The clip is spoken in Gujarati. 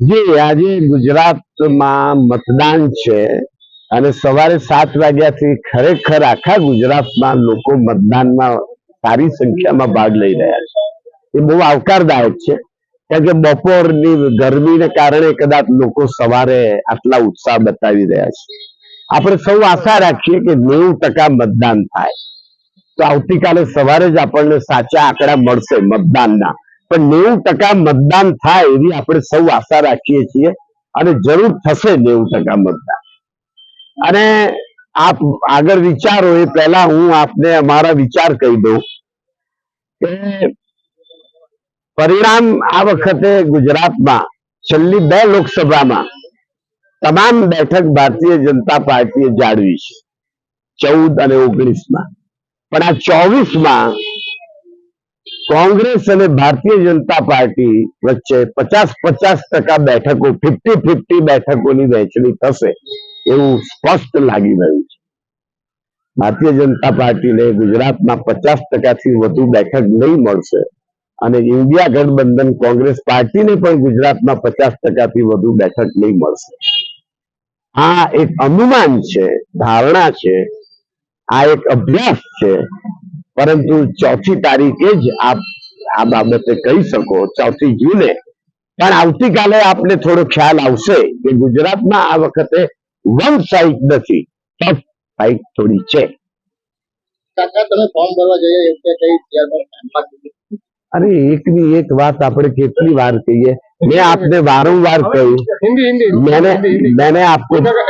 જી આજે ગુજરાતમાં મતદાન છે અને સવારે સાત વાગ્યાથી ખરેખર આખા ગુજરાતમાં લોકો મતદાનમાં સારી સંખ્યામાં ભાગ લઈ રહ્યા છે. એ બહુ આવકારદાયક છે. કારણ કે બપોરની ગરમીને કારણે કદાચ લોકો સવારે આટલા ઉત્સાહ બતાવી રહ્યા છે. આપણે સૌ આશા રાખીએ કે નેવું ટકા મતદાન થાય. તો આવતીકાલે સવારે જ આપણને સાચા આંકડા મળશે મતદાનના. પણ નેવું ટકા મતદાન થાય એવી આપણે સૌ આશા રાખીએ છીએ અને જરૂર થશે નેવું ટકા મતદાન. અને આપ આગળ વિચારો એ પહેલા હું આપને અમારા વિચાર કહી દઉં કે પરિણામ આ વખતે ગુજરાતમાં છેલ્લી બે લોકસભામાં તમામ બેઠક ભારતીય જનતા પાર્ટીએ જાળવી છે. ચૌદ અને ઓગણીસમાં પણ આ ચોવીસમાં કોંગ્રેસ અને ભારતીય જનતા પાર્ટી વચ્ચે પચાસ પચાસ ટકા બેઠકો, ફિફ્ટી ફિફ્ટી બેઠકોની વહેંચણી થશે એવું સ્પષ્ટ લાગી રહ્યું છે. ભારતીય જનતા પાર્ટીને ગુજરાતમાં પચાસ ટકાથી વધુ બેઠક નહીં મળશે અને ઇન્ડિયા ગઠબંધન કોંગ્રેસ પાર્ટીને પણ ગુજરાતમાં પચાસ ટકાથી વધુ બેઠક નહીં મળશે. આ એક અનુમાન છે, ધારણા છે, આ એક અભ્યાસ છે પરંતુ ચોથી તારીખે જ આપ આ બાબતે કહી શકો ચોથી જૂને. પણ આવતીકાલે આપને થોડો ખ્યાલ આવશે કે ગુજરાતમાં આ વખતે વન સાઇડ નથી. ટફ સાઇડ થોડી છે. અરે એકની એક વાત આપણે કેટલી વાર કહીએ? મેં આપને વારંવાર કહ્યું. મેને મેને આપકો